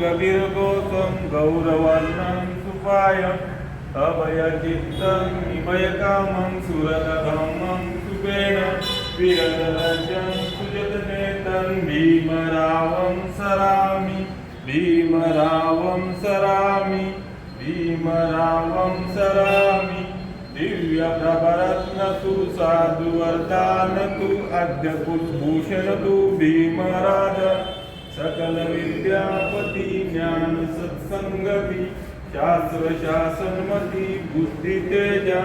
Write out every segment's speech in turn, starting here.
गभीरगोतम गौरवर्णं सुपाय अभयचित्तं निभयकामं सुरतधमं सुपेन विरदरजं सुजतनेतं भीमरावं सरामि भीमरावं सरामि भीमरावं सरामि। दिव्यप्रभरत्न तु साधुवर्धान तु अद्य कुलभूषण तु भीमराज सकल विद्यापती ज्ञान सत्संगती शास्त्र शासनमती बुद्धी तेजा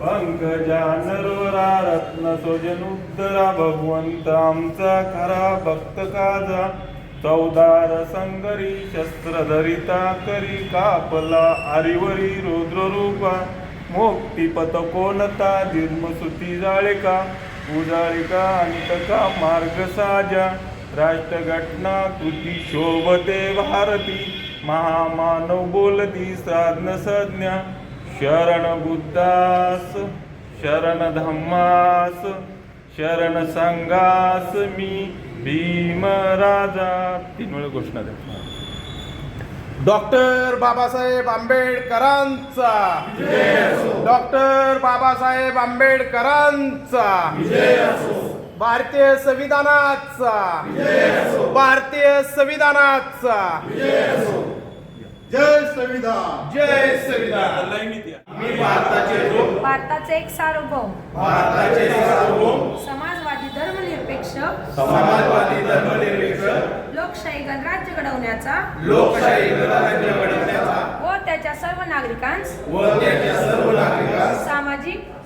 पंकजा नरवरा रत्न स्वजनुद्धरा भगवंत आमचा खरा भक्त काजा चौदार संगरी शस्त्र धरिता करी कापला आरिवरी रुद्ररूपा रूपा मुक्तिपथ कोणता धीर्मसुती जाळिका उजाळिका अंतका मार्ग साजा राष्ट्रघटना तुती शोभते भारती. महामानव बोलती साधन संज्ञा. शरण बुद्धास शरण धम्मास शरण संघास मी भीम राजा. तीन वेळ घोषणा द्या डॉक्टर बाबासाहेब आंबेडकरांचा. डॉक्टर बाबासाहेब आंबेडकरांचा. भारतीय संविधानाचा. भारतीय संविधानाचा. जय संविधान. जय संविधान. मी भारताचे लोक. भारताचे एक सार्वभौम. भारताचे सार्वभौम. समाजवादी धर्मनिरपेक्ष. समाजवादी धर्मनिरपेक्ष. लोकशाही गणराज्य घडवण्याचा. लोकशाही गणराज्य घडवण्याचा. व त्याच्या सर्व नागरिकांस. व त्याच्या सर्व नागरिकांस. सामाजिक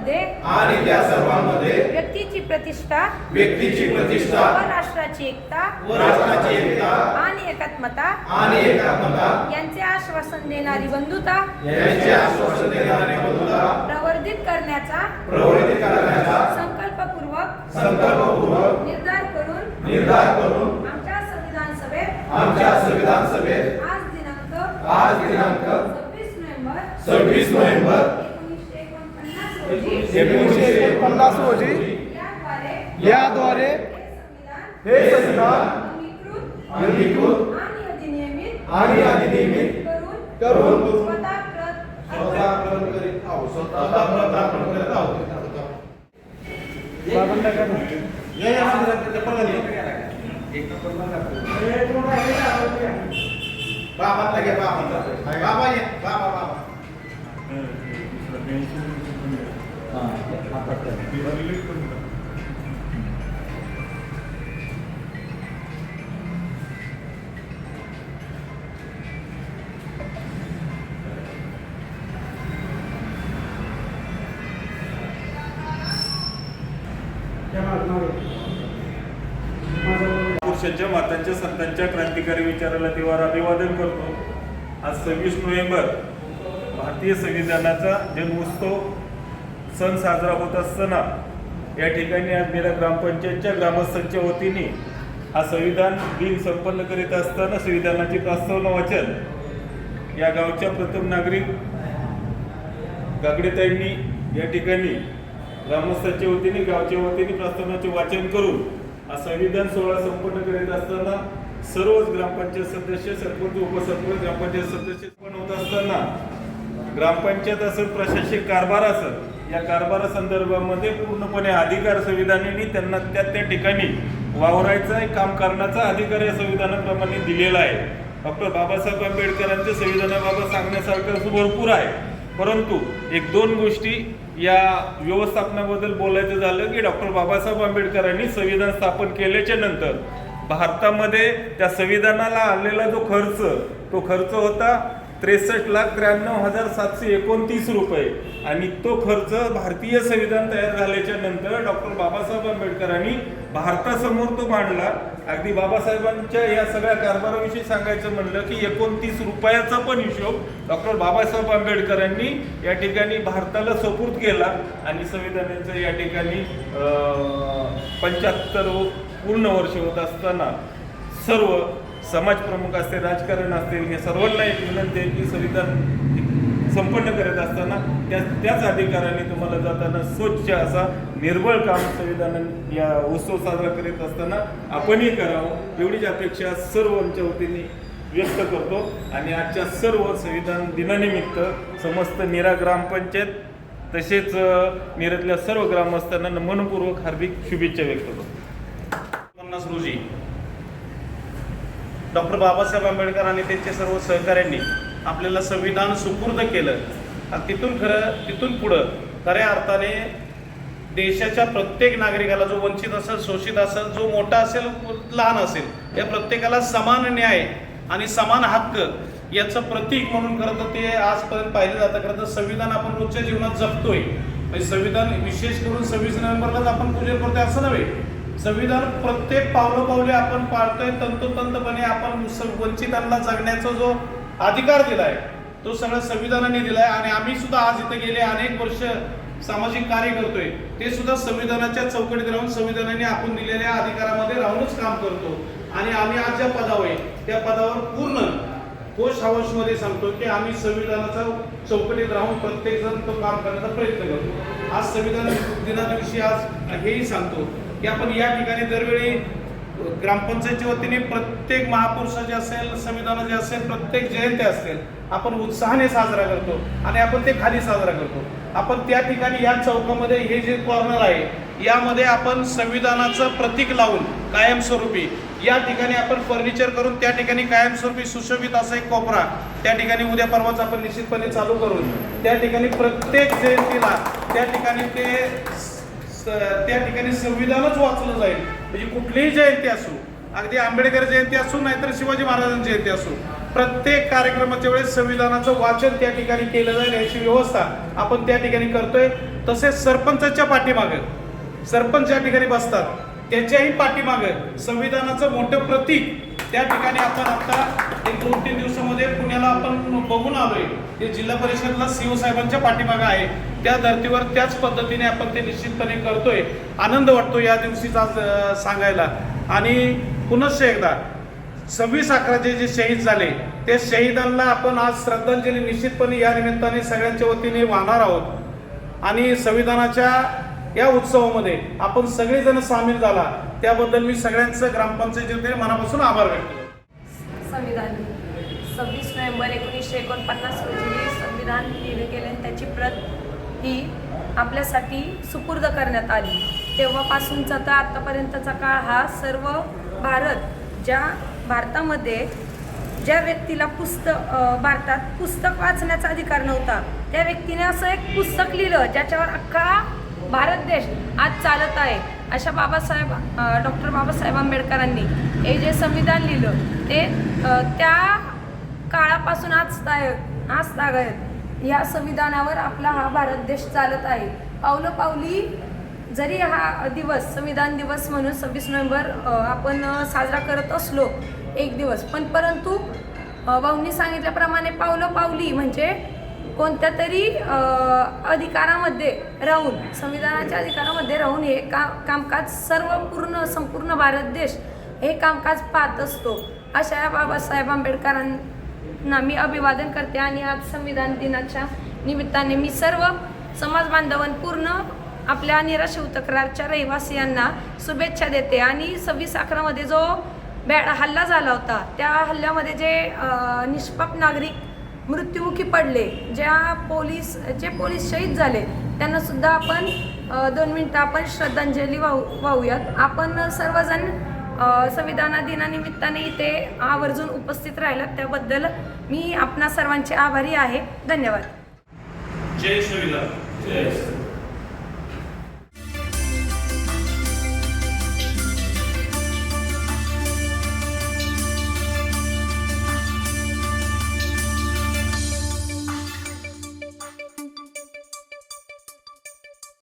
सर्वांमध्ये आणि त्या सर्वांमध्ये व्यक्तीची प्रतिष्ठा व्यक्तीची प्रतिष्ठा व राष्ट्राची एकता व राष्ट्राची एकता आणि एकात्मता आणि एकात्मता यांचे आश्वासन देणारी बंधुता यांचे आश्वासन देणारे बंधुता प्रवर्धित करण्याचा प्रवृत्ती करण्याचा संकल्पपूर्वक संकल्पपूर्वक निर्धार करून निर्धार करून आमच्या संविधान सभेत आमच्या संविधान सभेत आज दिनांक आज दिनांक सव्वीस नोव्हेंबर सव्वीस नोव्हेंबर एकोणीसशे एकोणपन्नास रोजी याद्वारे हे संविधान हे अंगीकृत आणि अधिनियमित करून करून स्वतः पुरुषांच्या मातांच्या संतांच्या क्रांतिकारी विचाराला देवार अभिवादन करतो. आज सव्वीस नोव्हेंबर भारतीय संविधानाचा जन्मोत्सव सण साजरा होत असताना या ठिकाणी आज मेरा ग्रामपंचायतच्या ग्रामस्थांच्या वतीने हा संविधान दिन संपन्न करीत असताना संविधानाचे प्रस्तावना वाचन या गावच्या प्रथम नागरिक गागडेताईंनी या ठिकाणी ग्रामस्थांच्या वतीने गावच्या वतीने प्रस्तावनाचे वाचन करून हा संविधान सोहळा संपन्न करीत असताना सर्वच ग्रामपंचायत सदस्य सरपंच उपसरपंच ग्रामपंचायत सदस्य पण होत असताना ग्रामपंचायत असं प्रशासकीय कारभार असेल या कारभारा संदर्भामध्ये पूर्णपणे अधिकार संविधानाने त्यांना त्या त्या ठिकाणी वावरायचा काम करण्याचा अधिकार या संविधानाप्रमाणे दिलेला आहे. डॉक्टर बाबासाहेब आंबेडकरांच्या संविधानाबाबत सांगण्यासारखं असं भरपूर आहे. परंतु एक दोन गोष्टी या व्यवस्थापनाबद्दल बोलायचं झालं की डॉक्टर बाबासाहेब आंबेडकरांनी संविधान स्थापन केल्याच्यानंतर भारतामध्ये त्या संविधानाला आलेला जो खर्च तो खर्च होता त्रेसष्ट लाख त्र्याण्णव हजार सातशे एकोणतीस रुपये. आणि तो खर्च भारतीय संविधान तयार झाल्याच्यानंतर डॉक्टर बाबासाहेब आंबेडकरांनी भारतासमोर तो मांडला. अगदी बाबासाहेबांच्या या सगळ्या कारभाराविषयी सांगायचं म्हणलं की एकोणतीस रुपयाचा पण हिशोब डॉक्टर बाबासाहेब आंबेडकरांनी या ठिकाणी भारताला सुपूर्द केला. आणि संविधानाचं या ठिकाणी पंच्याहत्तर पूर्ण वर्ष होत असताना सर्व समाजप्रमुख असतील राजकारण असतील हे सर्वांना एक विनंती आहे की संविधान संपन्न करत असताना त्या त्याच अधिकाराने तुम्हाला जाताना स्वच्छ असा निर्बळ काम संविधान या उत्सव साजरा करीत असताना आपणही करावं एवढीच अपेक्षा सर्वांच्या वतीने व्यक्त करतो. आणि आजच्या सर्व संविधान दिनानिमित्त समस्त निरा ग्रामपंचायत तसेच निरातल्या सर्व ग्रामस्थांना मनपूर्वक हार्दिक शुभेच्छा व्यक्त करतो. पन्नास रोजी डॉक्टर बाबासाहेब आंबेडकर आणि त्यांचे सर्व सहकाऱ्यांनी आपल्याला संविधान सुपूर्द केलं. आणि तिथून खरं तिथून पुढं खऱ्या अर्थाने देशाच्या प्रत्येक नागरिकाला जो वंचित असेल शोषित असेल जो मोठा असेल लहान असेल या प्रत्येकाला समान न्याय आणि समान हक्क याचं प्रतीक म्हणून खरं तर ते आजपर्यंत पाहिलं जातं. खरं तर संविधान आपण रोजच्या जीवनात जपतोय. म्हणजे संविधान विशेष करून सव्वीस नोव्हेंबरलाच आपण पूजन करतोय असं नव्हे. संविधान प्रत्येक पावलं पावले आपण पाळतोय तंतोतंतपणे आपण वंचितांना जगण्याचा जो अधिकार दिलाय तो सगळा संविधानाने दिलाय आणि आम्ही सुद्धा आज इथे गेले अनेक वर्ष सामाजिक कार्य करतोय ते सुद्धा संविधानाच्या चौकटीत राहून संविधानाने आपण दिलेल्या अधिकारामध्ये राहूनच काम करतो. आणि आम्ही आज ज्या पदावर आहे त्या पदावर पूर्ण पोस्ट हाऊसमध्ये सांगतो की आम्ही संविधानाचा चौकटीत राहून प्रत्येक जण तो काम करण्याचा प्रयत्न करतो. आज संविधान दिनादिवशी आज हेही सांगतो की आपण या ठिकाणी दरवेळी ग्रामपंचायतच्या वतीने प्रत्येक महापुरुषाचे असेल संविधानाचे असेल प्रत्येक जयंती असेल आपण उत्साहाने साजरा करतो आणि आपण ते खाली साजरा करतो. आपण त्या ठिकाणी या चौकामध्ये हे जे कॉर्नर आहे यामध्ये आपण संविधानाचं प्रतीक लावून कायमस्वरूपी या ठिकाणी आपण फर्निचर करून त्या ठिकाणी कायमस्वरूपी सुशोभित असा एक कोपरा त्या ठिकाणी उद्या परवाच आपण निश्चितपणे चालू करून त्या ठिकाणी प्रत्येक जयंतीला त्या ठिकाणी ते त्या ठिकाणी संविधानच वाचलं जाईल. म्हणजे कुठलीही जयंती असो अगदी आंबेडकर जयंती असो नाहीतर शिवाजी महाराजांची जयंती असो प्रत्येक कार्यक्रमाच्या वेळेस संविधानाचं वाचन त्या ठिकाणी केलं जाईल याची व्यवस्था आपण त्या ठिकाणी करतोय. तसेच सरपंचाच्या पाठीमागं सरपंच या ठिकाणी बसतात त्याच्याही पाठीमागं संविधानाचं मोठं प्रतीक त्या ठिकाणी आपण आता एक दोन तीन दिवसामध्ये पुण्याला आपण बघून आलोय. ते जिल्हा परिषदला सीओ साहेबांच्या पाठीमागं आहे. त्या धर्तीवर त्याच पद्धतीने आपण ते निश्चितपणे करतोय. आनंद वाटतो या दिवशीच आज सांगायला. आणि पुनश्च एकदा सव्वीस अकराचे जे शहीद झाले ते शहीदांना आपण आज श्रद्धांजली निश्चितपणे या निमित्ताने सगळ्यांच्या वतीने वाहणार आहोत. आणि संविधानाच्या या उत्सवामध्ये आपण सगळेजण सामील झाला. त्याबद्दल मी सगळ्यांचं ग्रामपंचायतीचे मनापासून आभार व्यक्त करतो संविधान. सव्वीस नोव्हेंबर एकोणीसशे एकोणपन्नास रोजी संविधान लिहिलं गेले आणि त्याची प्रत ही आपल्यासाठी सुपूर्द करण्यात आली. तेव्हापासूनचा तर आत्तापर्यंतचा काळ हा सर्व भारत ज्या भारतामध्ये ज्या व्यक्तीला पुस्तक भारतात पुस्तक वाचण्याचा अधिकार नव्हता त्या व्यक्तीने असं एक पुस्तक लिहिलं ज्याच्यावर अख्खा भारत देश आज चालत आहे. अशा बाबासाहेब डॉक्टर बाबासाहेब आंबेडकरांनी हे जे संविधान लिहिलं ते त्या काळापासून आजदायक ताय- आज या संविधानावर आपला हा भारत देश चालत आहे. पावलं पावली जरी हा दिवस संविधान दिवस म्हणून सव्वीस नोव्हेंबर आपण साजरा करत असलो एक दिवस पण परंतु वाहुनी भाऊंनी सांगितल्याप्रमाणे पावलं पावली म्हणजे कोणत्या तरी अधिकारामध्ये राहून संविधानाच्या अधिकारामध्ये राहून हे का कामकाज सर्व पूर्ण संपूर्ण भारत देश हे कामकाज पाहत असतो. अशा या बाबासाहेब आंबेडकरांना मी अभिवादन करते आणि आज संविधान दिनाच्या निमित्ताने मी सर्व समाज बांधवन पूर्ण आपल्या निराश तक्रारच्या रहिवासियांना शुभेच्छा देते. आणि सव्वीस अकरामध्ये जो बॅड हल्ला झाला होता त्या हल्ल्यामध्ये जे निष्पाप नागरिक मृत्युमुखी पडले. ज्या पोलीस जे पोलीस शहीद झाले त्यांना सुद्धा आपण दोन मिनटं आपण श्रद्धांजली वाहू वाहूयात. आपण सर्वजण संविधाना दिनानिमित्ताने इथे आवर्जून उपस्थित राहिलात. त्याबद्दल मी आपणा सर्वांचे आभारी आहे. धन्यवाद. जय जय